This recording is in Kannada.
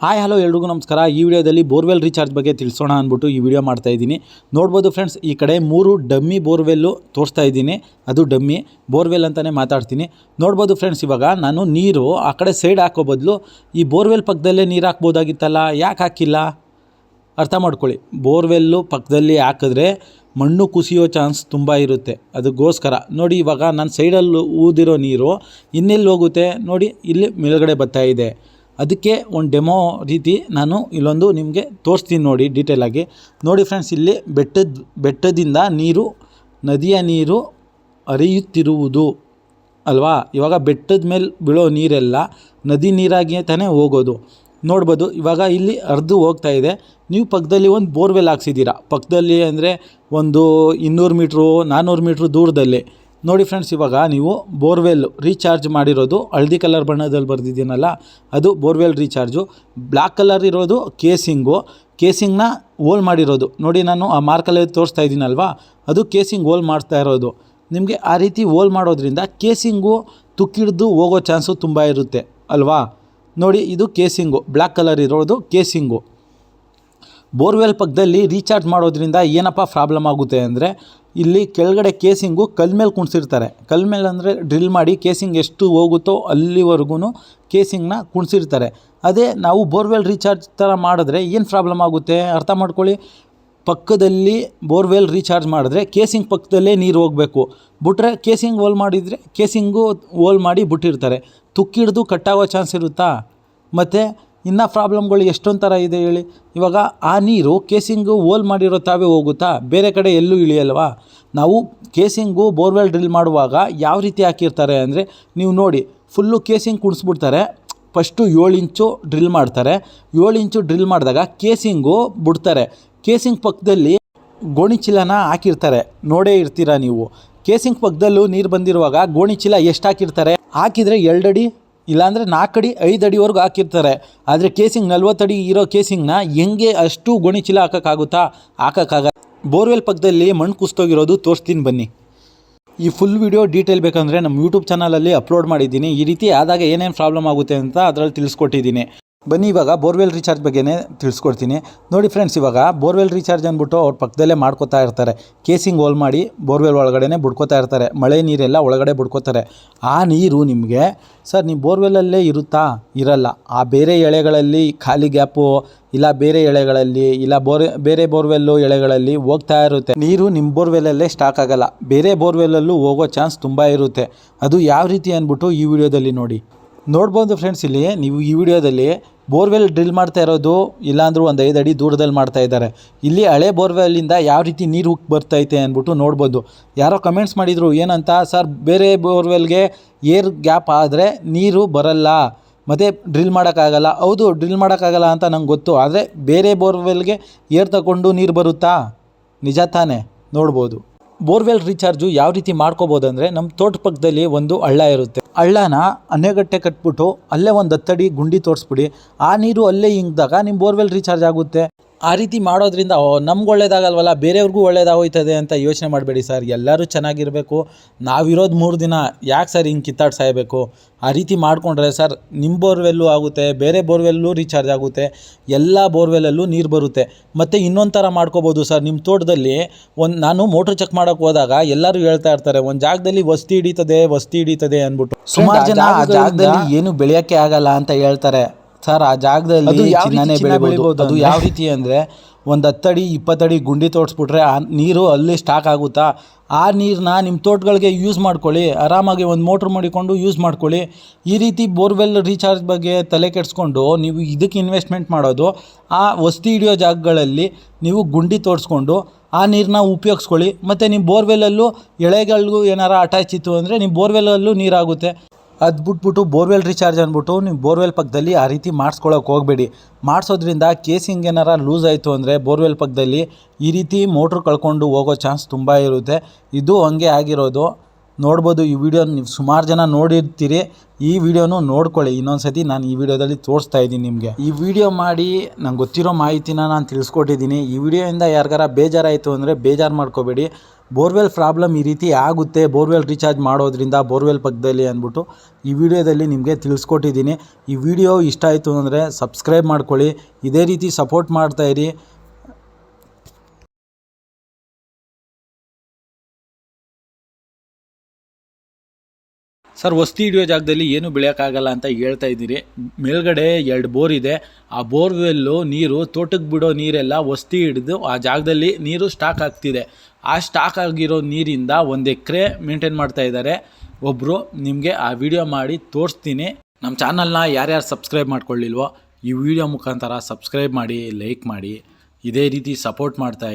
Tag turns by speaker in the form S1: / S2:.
S1: ಹಾಯ್ ಹಲೋ ಎಲ್ರಿಗೂ ನಮಸ್ಕಾರ. ಈ ವಿಡಿಯೋದಲ್ಲಿ ಬೋರ್ವೆಲ್ ರೀಚಾರ್ಜ್ ಬಗ್ಗೆ ತಿಳಿಸೋಣ ಅಂದ್ಬಿಟ್ಟು ಈ ವಿಡಿಯೋ ಮಾಡ್ತಾ ಇದ್ದೀನಿ. ನೋಡ್ಬೋದು ಫ್ರೆಂಡ್ಸ್ ಈ ಕಡೆ ಮೂರು ಡಮ್ಮಿ ಬೋರ್ವೆಲ್ಲು ತೋರಿಸ್ತಾ ಇದ್ದೀನಿ. ಅದು ಡಮ್ಮಿ, ಬೋರ್ವೆಲ್ ಅಂತಲೇ ಮಾತಾಡ್ತೀನಿ. ನೋಡ್ಬೋದು ಫ್ರೆಂಡ್ಸ್ ಇವಾಗ ನಾನು ನೀರು ಆ ಕಡೆ ಸೈಡ್ ಹಾಕೋ ಬದಲು ಈ ಬೋರ್ವೆಲ್ ಪಕ್ಕದಲ್ಲೇ ನೀರು ಹಾಕ್ಬೋದಾಗಿತ್ತಲ್ಲ, ಯಾಕೆ ಹಾಕಿಲ್ಲ? ಅರ್ಥ ಮಾಡ್ಕೊಳ್ಳಿ. ಬೋರ್ವೆಲ್ಲು ಪಕ್ಕದಲ್ಲಿ ಹಾಕಿದ್ರೆ ಮಣ್ಣು ಕುಸಿಯೋ ಚಾನ್ಸ್ ತುಂಬ ಇರುತ್ತೆ. ಅದಕ್ಕೋಸ್ಕರ. ನೋಡಿ, ಇವಾಗ ನಾನು ಸೈಡಲ್ಲಿ ಊದಿರೋ ನೀರು ಇನ್ನೆಲ್ಲಿ ಹೋಗುತ್ತೆ? ನೋಡಿ, ಇಲ್ಲಿ ಮೇಲ್ಗಡೆ ಬರ್ತಾ ಇದೆ. ಅದಕ್ಕೆ ಒಂದು ಡೆಮೋ ರೀತಿ ನಾನು ಇಲ್ಲೊಂದು ನಿಮಗೆ ತೋರಿಸ್ತೀನಿ ನೋಡಿ ಡೀಟೇಲಾಗಿ ನೋಡಿ ಫ್ರೆಂಡ್ಸ್ ಇಲ್ಲಿ ಬೆಟ್ಟದ, ಬೆಟ್ಟದಿಂದ ನೀರು, ನದಿಯ ನೀರು ಹರಿಯುತ್ತಿರುವುದು ಅಲ್ವಾ? ಇವಾಗ ಬೆಟ್ಟದ ಮೇಲೆ ಬೀಳೋ ನೀರೆಲ್ಲ ನದಿ ನೀರಾಗಿಯೇ ತಾನೇ ಹೋಗೋದು. ನೋಡ್ಬೋದು, ಇವಾಗ ಇಲ್ಲಿ ಹರಿದು ಹೋಗ್ತಾ ಇದೆ. ನೀವು ಪಕ್ಕದಲ್ಲಿ ಒಂದು ಬೋರ್ವೆಲ್ ಹಾಕ್ಸಿದ್ದೀರಾ. ಪಕ್ಕದಲ್ಲಿ ಅಂದರೆ ಒಂದು ಇನ್ನೂರು ಮೀಟ್ರು ನಾನ್ನೂರು ಮೀಟ್ರ್ ದೂರದಲ್ಲಿ. ನೋಡಿ ಫ್ರೆಂಡ್ಸ್ ಇವಾಗ ನೀವು ಬೋರ್ವೆಲ್ ರೀಚಾರ್ಜ್ ಮಾಡಿರೋದು ಹಳದಿ ಕಲರ್ ಬಣ್ಣದಲ್ಲಿ ಬರೆದಿದ್ದೀನಲ್ಲ, ಅದು ಬೋರ್ವೆಲ್ ರೀಚಾರ್ಜು ಬ್ಲ್ಯಾಕ್ ಕಲರ್ ಇರೋದು ಕೇಸಿಂಗು ಕೇಸಿಂಗ್ನ ಹೋಲ್ ಮಾಡಿರೋದು. ನೋಡಿ ನಾನು ಆ ಮಾರ್ಕಲ್ಲಿ ತೋರಿಸ್ತಾ ಇದ್ದೀನಲ್ವಾ? ಅದು ಕೇಸಿಂಗ್ ಹೋಲ್ ಮಾಡ್ತಾ ಇರೋದು. ನಿಮಗೆ ಆ ರೀತಿ ಹೋಲ್ ಮಾಡೋದ್ರಿಂದ ಕೇಸಿಂಗು ತುಕ್ಕಿಡ್ದು ಹೋಗೋ ಚಾನ್ಸು ತುಂಬ ಇರುತ್ತೆ, ಅಲ್ವಾ? ನೋಡಿ, ಇದು ಕೇಸಿಂಗು ಬ್ಲ್ಯಾಕ್ ಕಲರ್ ಇರೋದು ಕೇಸಿಂಗು ಬೋರ್ವೆಲ್ ಪಕ್ಕದಲ್ಲಿ ರೀಚಾರ್ಜ್ ಮಾಡೋದ್ರಿಂದ ಏನಪ್ಪ ಪ್ರಾಬ್ಲಮ್ ಆಗುತ್ತೆ ಅಂದರೆ ಇಲ್ಲಿ ಕೆಳಗಡೆ ಕೇಸಿಂಗು ಕಲ್ ಮೇಲೆ ಕುಣಿಸಿರ್ತಾರೆ. ಕಲ್ ಮೇಲೆ ಅಂದರೆ ಡ್ರಿಲ್ ಮಾಡಿ ಕೇಸಿಂಗ್ ಎಷ್ಟು ಹೋಗುತ್ತೋ ಅಲ್ಲಿವರೆಗೂ ಕೇಸಿಂಗ್ನ ಕುಣಿಸಿರ್ತಾರೆ. ಅದೇ ನಾವು ಬೋರ್ವೆಲ್ ರೀಚಾರ್ಜ್ ಥರ ಮಾಡಿದ್ರೆ ಏನು ಪ್ರಾಬ್ಲಮ್ ಆಗುತ್ತೆ? ಅರ್ಥ ಮಾಡ್ಕೊಳ್ಳಿ. ಪಕ್ಕದಲ್ಲಿ ಬೋರ್ವೆಲ್ ರೀಚಾರ್ಜ್ ಮಾಡಿದ್ರೆ ಕೇಸಿಂಗ್ ಪಕ್ಕದಲ್ಲೇ ನೀರು ಹೋಗಬೇಕು. ಬಿಟ್ರೆ ಕೇಸಿಂಗ್ ಹೋಲ್ ಮಾಡಿದರೆ ಕೇಸಿಂಗು ಹೋಲ್ ಮಾಡಿ ಬಿಟ್ಟಿರ್ತಾರೆ. ತುಕ್ಕಿಡ್ದು ಕಟ್ಟಾಗೋ ಚಾನ್ಸ್ ಇರುತ್ತಾ? ಮತ್ತು ಇನ್ನು ಪ್ರಾಬ್ಲಮ್ಗಳು ಎಷ್ಟೊಂದು ಥರ ಇದೆ ಹೇಳಿ. ಇವಾಗ ಆ ನೀರು ಕೇಸಿಂಗು ಹೋಲ್ ಮಾಡಿರೋ ತಾವೇ ಹೋಗುತ್ತಾ? ಬೇರೆ ಕಡೆ ಎಲ್ಲೂ ಇಳಿಯಲ್ವಾ? ನಾವು ಕೇಸಿಂಗು ಬೋರ್ವೆಲ್ ಡ್ರಿಲ್ ಮಾಡುವಾಗ ಯಾವ ರೀತಿ ಹಾಕಿರ್ತಾರೆ ಅಂದರೆ ನೀವು ನೋಡಿ, ಫುಲ್ಲು ಕೇಸಿಂಗ್ ಕುಡಿಸ್ಬಿಡ್ತಾರೆ, ಫಸ್ಟು ಏಳು ಇಂಚು ಡ್ರಿಲ್ ಮಾಡ್ತಾರೆ. ಏಳು ಇಂಚು ಡ್ರಿಲ್ ಮಾಡಿದಾಗ ಕೇಸಿಂಗು ಬಿಡ್ತಾರೆ. ಕೇಸಿಂಗ್ ಪಕ್ಕದಲ್ಲಿ ಗೋಣಿಚೀಲನ ಹಾಕಿರ್ತಾರೆ. ನೋಡೇ ಇರ್ತೀರಾ ನೀವು? ಕೇಸಿಂಗ್ ಪಕ್ಕದಲ್ಲೂ ನೀರು ಬಂದಿರುವಾಗ ಗೋಣಿಚೀಲ ಎಷ್ಟು ಹಾಕಿರ್ತಾರೆ? ಹಾಕಿದರೆ ಎರಡಡಿ ಇಲ್ಲಾಂದರೆ ನಾಲ್ಕು ಅಡಿ, ಐದು ಅಡಿವರೆಗೂ ಹಾಕಿರ್ತಾರೆ. ಆದರೆ ಕೇಸಿಂಗ್ ನಲ್ವತ್ತಡಿ ಇರೋ ಕೇಸಿಂಗ್ನ ಹೆಂಗೆ ಅಷ್ಟು ಗೋಣಿ ಚೀಲ ಹಾಕೋಕ್ಕಾಗುತ್ತಾ? ಹಾಕೋಕ್ಕಾಗ ಬೋರ್ವೆಲ್ ಪಕ್ಕದಲ್ಲಿ ಮಣ್ಣು ಕುಸ್ತೋಗಿರೋದು ತೋರಿಸ್ತೀನಿ ಬನ್ನಿ. ಈ ಫುಲ್ ವಿಡಿಯೋ ಡೀಟೇಲ್ ಬೇಕಂದರೆ ನಮ್ಮ ಯೂಟ್ಯೂಬ್ ಚಾನಲಲ್ಲಿ ಅಪ್ಲೋಡ್ ಮಾಡಿದ್ದೀನಿ. ಈ ರೀತಿ ಆದಾಗ ಏನೇನು ಪ್ರಾಬ್ಲಮ್ ಆಗುತ್ತೆ ಅಂತ ಅದರಲ್ಲಿ ತಿಳಿಸ್ಕೊಟ್ಟಿದ್ದೀನಿ. ಬನ್ನಿ, ಇವಾಗ ಬೋರ್ವೆಲ್ ರೀಚಾರ್ಜ್ ಬಗ್ಗೆನೇ ತಿಳಿಸ್ಕೊಡ್ತೀನಿ. ನೋಡಿ ಫ್ರೆಂಡ್ಸ್ ಇವಾಗ ಬೋರ್ವೆಲ್ ರೀಚಾರ್ಜ್ ಅಂದ್ಬಿಟ್ಟು ಅವ್ರ ಪಕ್ಕದಲ್ಲೇ ಮಾಡ್ಕೋತಾ ಇರ್ತಾರೆ. ಕೇಸಿಂಗ್ ಹೋಲ್ ಮಾಡಿ ಬೋರ್ವೆಲ್ ಒಳಗಡೆನೇ ಬಿಡ್ಕೋತಾ ಇರ್ತಾರೆ. ಮಳೆ ನೀರೆಲ್ಲ ಒಳಗಡೆ ಬಿಡ್ಕೋತಾರೆ. ಆ ನೀರು ನಿಮಗೆ, ಸರ್, ನೀವು ಬೋರ್ವೆಲ್ಲಲ್ಲೇ ಇರುತ್ತಾ? ಇರಲ್ಲ. ಆ ಬೇರೆ ಎಳೆಗಳಲ್ಲಿ ಖಾಲಿ ಗ್ಯಾಪು, ಇಲ್ಲ ಬೇರೆ ಎಳೆಗಳಲ್ಲಿ, ಇಲ್ಲ ಬೋರ್, ಬೇರೆ ಬೋರ್ವೆಲ್ಲು ಎಳೆಗಳಲ್ಲಿ ಹೋಗ್ತಾ ಇರುತ್ತೆ. ನೀರು ನಿಮ್ಮ ಬೋರ್ವೆಲ್ಲಲ್ಲೇ ಸ್ಟಾಕ್ ಆಗಲ್ಲ. ಬೇರೆ ಬೋರ್ವೆಲ್ಲಲ್ಲೂ ಹೋಗೋ ಚಾನ್ಸ್ ತುಂಬ ಇರುತ್ತೆ. ಅದು ಯಾವ ರೀತಿ ಅಂದ್ಬಿಟ್ಟು ಈ ವಿಡಿಯೋದಲ್ಲಿ ನೋಡಿ. ನೋಡ್ಬೋದು ಫ್ರೆಂಡ್ಸ್ ಇಲ್ಲಿ ನೀವು ಈ ವಿಡಿಯೋದಲ್ಲಿ ಬೋರ್ವೆಲ್ ಡ್ರಿಲ್ ಮಾಡ್ತಾ ಇರೋದು, ಇಲ್ಲಾಂದ್ರೂ ಒಂದು ಐದು ಅಡಿ ದೂರದಲ್ಲಿ ಮಾಡ್ತಾ ಇದ್ದಾರೆ. ಇಲ್ಲಿ ಹಳೆ ಬೋರ್ವೆಲ್ಲಿಂದ ಯಾವ ರೀತಿ ನೀರು ಉಕ್ ಬರ್ತೈತೆ ಅಂದ್ಬಿಟ್ಟು ನೋಡ್ಬೋದು. ಯಾರೋ ಕಮೆಂಟ್ಸ್ ಮಾಡಿದರು, ಏನಂತ? ಸರ್, ಬೇರೆ ಬೋರ್ವೆಲ್ಗೆ ಏರ್ ಗ್ಯಾಪ್ ಆದರೆ ನೀರು ಬರಲ್ಲ. ಮತ್ತು ಡ್ರಿಲ್ ಮಾಡೋಕ್ಕಾಗಲ್ಲ. ಹೌದು, ಡ್ರಿಲ್ ಮಾಡೋಕ್ಕಾಗಲ್ಲ ಅಂತ ನಂಗೆ ಗೊತ್ತು. ಆದರೆ ಬೇರೆ ಬೋರ್ವೆಲ್ಗೆ ಏರ್ ತಗೊಂಡು ನೀರು ಬರುತ್ತಾ? ನಿಜ ತಾನೇ. ನೋಡ್ಬೋದು. ಬೋರ್ವೆಲ್ ರೀಚಾರ್ಜು ಯಾವ ರೀತಿ ಮಾಡ್ಕೋಬೋದು ಅಂದರೆ ನಮ್ಮ ತೋಟ ಪಕ್ಕದಲ್ಲಿ ಒಂದು ಹಳ್ಳ ಇರುತ್ತೆ. ಹಳ್ಳನ ಅನೆಗಟ್ಟೆ ಕಟ್ಬಿಟ್ಟು ಅಲ್ಲೇ ಒಂದು ಹತ್ತಡಿ ಗುಂಡಿ ತೋರಿಸ್ಬಿಡಿ. ಆ ನೀರು ಅಲ್ಲೇ ಇಂಗ್ದಾಗ ನಿಮ್ಮ ಬೋರ್ವೆಲ್ ರೀಚಾರ್ಜ್ ಆಗುತ್ತೆ. ಆ ರೀತಿ ಮಾಡೋದ್ರಿಂದ ನಮ್ಗೆ ಒಳ್ಳೇದಾಗಲ್ವಲ್ಲ ಬೇರೆಯವ್ರಿಗೂ ಒಳ್ಳೇದಾಗೋಯ್ತದೆ ಅಂತ ಯೋಚನೆ ಮಾಡಬೇಡಿ ಸರ್. ಎಲ್ಲರೂ ಚೆನ್ನಾಗಿರಬೇಕು. ನಾವಿರೋದು ಮೂರು ದಿನ ಯಾಕೆ ಸರ್ ಹಿಂಗೆ ಕಿತ್ತಾಡ್ ಸಾಯಬೇಕು? ಆ ರೀತಿ ಮಾಡಿಕೊಂಡ್ರೆ ಸರ್ ನಿಮ್ಮ ಬೋರ್ವೆಲ್ಲೂ ಆಗುತ್ತೆ ಬೇರೆ ಬೋರ್ವೆಲ್ಲೂ ರೀಚಾರ್ಜ್ ಆಗುತ್ತೆ ಎಲ್ಲ ಬೋರ್ವೆಲ್ಲಲ್ಲೂ ನೀರು ಬರುತ್ತೆ. ಮತ್ತು ಇನ್ನೊಂದು ಥರ ಮಾಡ್ಕೋಬೋದು ಸರ್ ನಿಮ್ಮ ತೋಟದಲ್ಲಿ ಒಂದು ನಾನು ಮೋಟ್ರ್ ಚೆಕ್ ಮಾಡೋಕೆ ಹೋದಾಗ ಎಲ್ಲರೂ ಹೇಳ್ತಾ ಇರ್ತಾರೆ ಒಂದು ಜಾಗದಲ್ಲಿ ವಸ್ತಿ ಹಿಡಿತದೆ ವಸ್ತಿ ಹಿಡಿತದೆ ಅಂದ್ಬಿಟ್ಟು. ಸುಮಾರು ಜನ ಆ ಜಾಗದಲ್ಲಿ ಏನು ಬೆಳೆಯೋಕ್ಕೆ ಆಗಲ್ಲ ಅಂತ ಹೇಳ್ತಾರೆ. ಸರ್ ಆ ಜಾಗದಲ್ಲಿ ಚಿನ್ನನೇ ಬೆಳಿಬೋದು. ಅದು ಯಾವ ರೀತಿ ಅಂದರೆ ಒಂದು ಹತ್ತಡಿ ಇಪ್ಪತ್ತಡಿ ಗುಂಡಿ ತೋಡಿಸ್ಬಿಟ್ರೆ ಆ ನೀರು ಅಲ್ಲಿ ಸ್ಟಾಕ್ ಆಗುತ್ತಾ? ಆ ನೀರನ್ನ ನಿಮ್ಮ ತೋಟಗಳಿಗೆ ಯೂಸ್ ಮಾಡ್ಕೊಳ್ಳಿ. ಆರಾಮಾಗಿ ಒಂದು ಮೋಟ್ರ್ ಮಾಡಿಕೊಂಡು ಯೂಸ್ ಮಾಡ್ಕೊಳ್ಳಿ. ಈ ರೀತಿ ಬೋರ್ವೆಲ್ ರೀಚಾರ್ಜ್ ಬಗ್ಗೆ ತಲೆ ಕೆಡಿಸ್ಕೊಂಡು ನೀವು ಇದಕ್ಕೆ ಇನ್ವೆಸ್ಟ್ಮೆಂಟ್ ಮಾಡೋದು. ಆ ವಸ್ತಿ ಹಿಡಿಯೋ ಜಾಗಗಳಲ್ಲಿ ನೀವು ಗುಂಡಿ ತೋಡಿಸ್ಕೊಂಡು ಆ ನೀರನ್ನ ಉಪಯೋಗಿಸ್ಕೊಳ್ಳಿ. ಮತ್ತು ನಿಮ್ಮ ಬೋರ್ವೆಲ್ಲಲ್ಲೂ ಎಳೆಗಳಿಗೂ ಏನಾರ ಅಟ್ಯಾಚ್ ಇತ್ತು ಅಂದರೆ ನಿಮ್ಮ ಬೋರ್ವೆಲ್ಲಲ್ಲೂ ನೀರಾಗುತ್ತೆ. ಅದು ಬಿಟ್ಬಿಟ್ಟು ಬೋರ್ವೆಲ್ ರೀಚಾರ್ಜ್ ಅಂದ್ಬಿಟ್ಟು ನೀವು ಬೋರ್ವೆಲ್ ಪಕ್ಕದಲ್ಲಿ ಆ ರೀತಿ ಮಾಡಿಸ್ಕೊಳ್ಳೋಕೆ ಹೋಗಬೇಡಿ. ಮಾಡಿಸೋದ್ರಿಂದ ಕೇಸಿಂಗ್ ಏನಾರ ಲೂಸ್ ಆಯಿತು ಅಂದರೆ ಬೋರ್ವೆಲ್ ಪಕ್ಕದಲ್ಲಿ ಈ ರೀತಿ ಮೋಟ್ರ್ ಕಳ್ಕೊಂಡು ಹೋಗೋ ಚಾನ್ಸ್ ತುಂಬ ಇರುತ್ತೆ. ಇದು ಹಂಗೆ ಆಗಿರೋದು. ನೋಡ್ಬೋದು ಈ ವಿಡಿಯೋ ನೀವು ಸುಮಾರು ಜನ ನೋಡಿರ್ತೀರಿ. ಈ ವಿಡಿಯೋನು ನೋಡ್ಕೊಳ್ಳಿ. ಇನ್ನೊಂದು ಸತಿ ನಾನು ಈ ವಿಡಿಯೋದಲ್ಲಿ ತೋರಿಸ್ತಾ ಇದ್ದೀನಿ ನಿಮಗೆ. ಈ ವಿಡಿಯೋ ಮಾಡಿ ನಂಗೆ ಗೊತ್ತಿರೋ ಮಾಹಿತಿನ ನಾನು ತಿಳಿಸ್ಕೊಟ್ಟಿದ್ದೀನಿ. ಈ ವಿಡಿಯೋಯಿಂದ ಯಾರಿಗಾರ ಬೇಜಾರಾಯಿತು ಅಂದರೆ ಬೇಜಾರು ಮಾಡ್ಕೋಬೇಡಿ. ಬೋರ್ವೆಲ್ ಪ್ರಾಬ್ಲಮ್ ಈ ರೀತಿ ಆಗುತ್ತೆ. ಬೋರ್ವೆಲ್ ರೀಚಾರ್ಜ್ ಮಾಡೋದ್ರಿಂದ ಬೋರ್ವೆಲ್ ಪಕ್ಕದಲ್ಲಿ ಅಂದ್ಬಿಟ್ಟು ಈ ವಿಡಿಯೋದಲ್ಲಿ ನಿಮಗೆ ತಿಳಿಸ್ಕೊಟ್ಟಿದ್ದೀನಿ. ಈ ವಿಡಿಯೋ ಇಷ್ಟ ಆಯಿತು ಅಂದರೆ ಸಬ್ಸ್ಕ್ರೈಬ್ ಮಾಡ್ಕೊಳ್ಳಿ. ಇದೇ ರೀತಿ ಸಪೋರ್ಟ್ ಮಾಡ್ತಾಯಿರಿ ಸರ್, ವಸ್ತಿ ಹಿಡಿಯೋ ಜಾಗದಲ್ಲಿ ಏನು ಬೆಳೆಯೋಕ್ಕಾಗಲ್ಲ ಅಂತ ಹೇಳ್ತಾ ಇದ್ದೀರಿ. ಮೇಲ್ಗಡೆ ಎರಡು ಬೋರ್ ಇದೆ. ಆ ಬೋರ್ವೆಲ್ಲು ನೀರು ತೋಟಕ್ಕೆ ಬಿಡೋ ನೀರೆಲ್ಲ ವಸ್ತಿ ಹಿಡಿದು ಆ ಜಾಗದಲ್ಲಿ ನೀರು ಸ್ಟಾಕ್ ಆಗ್ತಿದೆ. ಆ ಸ್ಟಾಕ್ ಆಗಿರೋ ನೀರಿಂದ ಒಂದು ಎಕರೆ ಮೇಂಟೈನ್ ಮಾಡ್ತಾ ಇದ್ದಾರೆ. ಒಬ್ಬರು ನಿಮಗೆ ಆ ವಿಡಿಯೋ ಮಾಡಿ ತೋರಿಸ್ತೀನಿ. ನಮ್ಮ ಚಾನಲ್ನ ಯಾರ್ಯಾರು ಸಬ್ಸ್ಕ್ರೈಬ್ ಮಾಡ್ಕೊಳ್ಳಿಲ್ವೋ, ಈ ವಿಡಿಯೋ ಮುಖಾಂತರ ಸಬ್ಸ್ಕ್ರೈಬ್ ಮಾಡಿ, ಲೈಕ್ ಮಾಡಿ, ಇದೇ ರೀತಿ ಸಪೋರ್ಟ್ ಮಾಡ್ತಾ